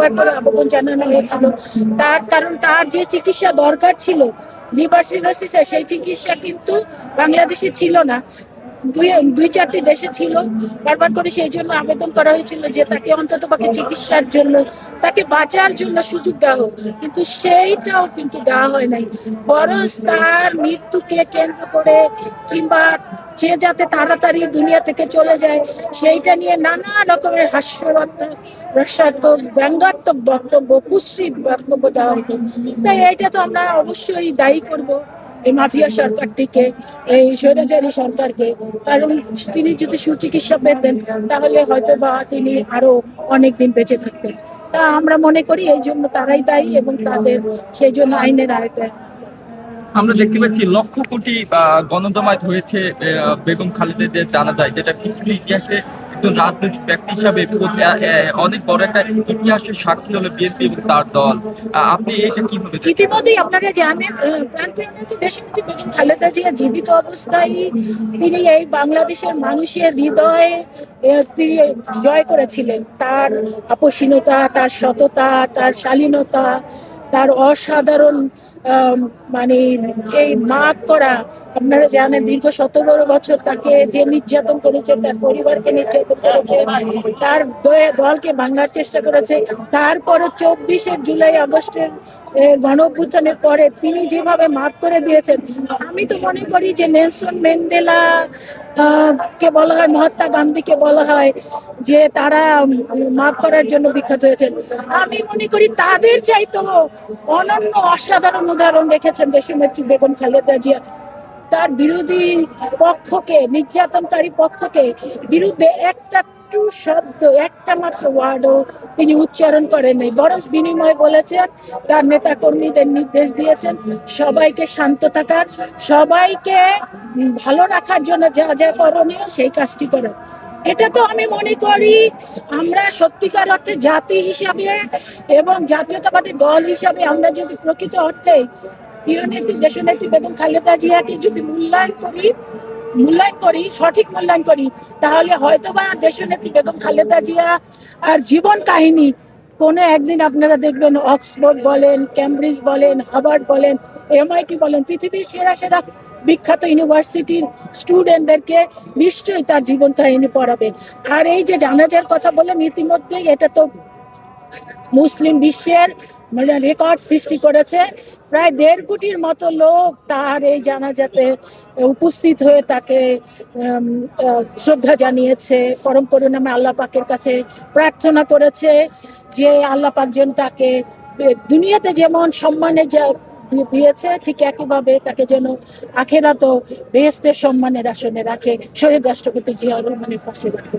অনেকবার করে আবেদন জানানো হয়েছিল। তার কারণ তার যে চিকিৎসা দরকার ছিল, লিভার সিরোসিসের সেই চিকিৎসা কিন্তু বাংলাদেশে ছিল না। দুই দুই চারটি দেশে ছিল। বারবার করে সেই জন্য আবেদন করা হয়েছিল যে তাকে অন্তত পক্ষে চিকিৎসার জন্য, তাকে বাঁচার জন্য সুযোগ দেওয়া হোক। কিন্তু সেইটাও কিন্তু দেওয়া হয় নাই। বরং তার মৃত্যুকে কেন্দ্র করে কিংবা সে যাতে তাড়াতাড়ি দুনিয়া থেকে চলে যায়, সেইটা নিয়ে নানা রকমের হাস্যরত্মক রসাত্মক, ব্যঙ্গাত্মক বক্তব্য কুশ্রিত বক্তব্য দেওয়া হতো। তাই এইটা তো আমরা অবশ্যই দায়ী করব। এই মাফিয়া সরকারটিকে এই স্বৈরাচারী সরকারকে কারণ তিনি যদি সুচিকিৎসা পেতেন তাহলে হয়তো বা তিনি আরও অনেক দিন বেঁচে থাকতেন। তা আমরা মনে করি এই জন্য তারাই দায়ী এবং তাদের সেই জন্য আইনের আয়তায় আমরা দেখতে পাচ্ছি লক্ষ কোটি আহ, গণজমায়েত হয়েছে বেগম খালেদের জানা যায় যেটা পৃথিবীর ইতিহাসে একজন রাজনৈতিক ব্যক্তি হিসাবে অনেক বড় একটা ইতিহাসের সাক্ষী হলো বিএনপি এবং তার দল আপনি এটা কীভাবে? ইতিমধ্যেই আপনারা জানেন বেগম খালেদা জিয়া জীবিত অবস্থায় তিনি এই বাংলাদেশের মানুষের হৃদয়ে তিনি জয় করেছিলেন তার আপসীনতা, তার সততা, তার শালীনতা তার অসাধারণ মানে এই মাপ করা, আপনারা জানেন দীর্ঘ সতেরো বছর তাকে যে নির্যাতন করেছে, তার পরিবারকে নির্যাতন করেছে, তার দলকে ভাঙার চেষ্টা করেছে। তারপরে চব্বিশে জুলাই আগস্টের গণ অভ্যুত্থানের পরে তিনি যেভাবে মাফ করে দিয়েছেন, আমি তো মনে করি যে নেলসন ম্যান্ডেলা কে বলা হয়, মহাত্মা গান্ধীকে বলা হয় যে তারা মাফ করার জন্য বিখ্যাত হয়েছেন। আমি মনে করি তাদের চাইতো অনন্য অসাধারণ উদাহরণ রেখেছেন দেশনেত্রী বেগম খালেদা জিয়া। তার বিরোধী পক্ষকে, নির্যাতনকারী পক্ষকে বিরুদ্ধে একটা টু শব্দ, একটা মাত্র ওয়ার্ডও তিনি উচ্চারণ করেন নাই। বরং বিনিময় বলেছেন তার নেতা কর্মীদের নির্দেশ দিয়েছেন, সবাইকে শান্ত থাকার, সবাইকে ভালো রাখার জন্য যা যা করণীয় সেই কাজটি করেন। এটা তো আমি মনে করি আমরা সত্যিকার অর্থে জাতি হিসাবে এবং জাতীয়তাবাদী দল হিসাবে আমরা যদি প্রকৃত অর্থে প্রিয় নেত্রী, দেশনেত্রী বেগম খালেদা জিয়াকে যদি মূল্যায়ন করি মূল্যায়ন করি, সঠিক মূল্যায়ন করি, তাহলে হয়তোবা দেশনেত্রী বেগম খালেদা জিয়া আর জীবন কাহিনী, কোনো একদিন আপনারা দেখবেন অক্সফোর্ড বলেন ক্যামব্রিজ বলেন, হার্ভার্ড বলেন, এমআইটি বলেন, পৃথিবীর সেরা সেরা বিখ্যাত ইউনিভার্সিটির স্টুডেন্টদেরকে নিশ্চয়ই তার জীবন কাহিনী পড়াবে। আর এই যে জানাজার কথা বলেন ইতিমধ্যেই এটা তো মুসলিম বিশ্বের মানে রেকর্ড সৃষ্টি করেছে। প্রায় দেড় কোটির মতো লোক তার এই জানাজাতে উপস্থিত হয়ে তাকে শ্রদ্ধা জানিয়েছে। পরম করুণামে আল্লাহ পাকের কাছে প্রার্থনা করেছে যে আল্লাহ পাক যেন তাকে দুনিয়াতে যেমন সম্মানের দিয়েছে, ঠিক একইভাবে তাকে যেন আখেরাত বেহেস্তের সম্মানের আসনে রাখে। শহীদ রাষ্ট্রপতি জিয়া রহমানের পাশে রাখে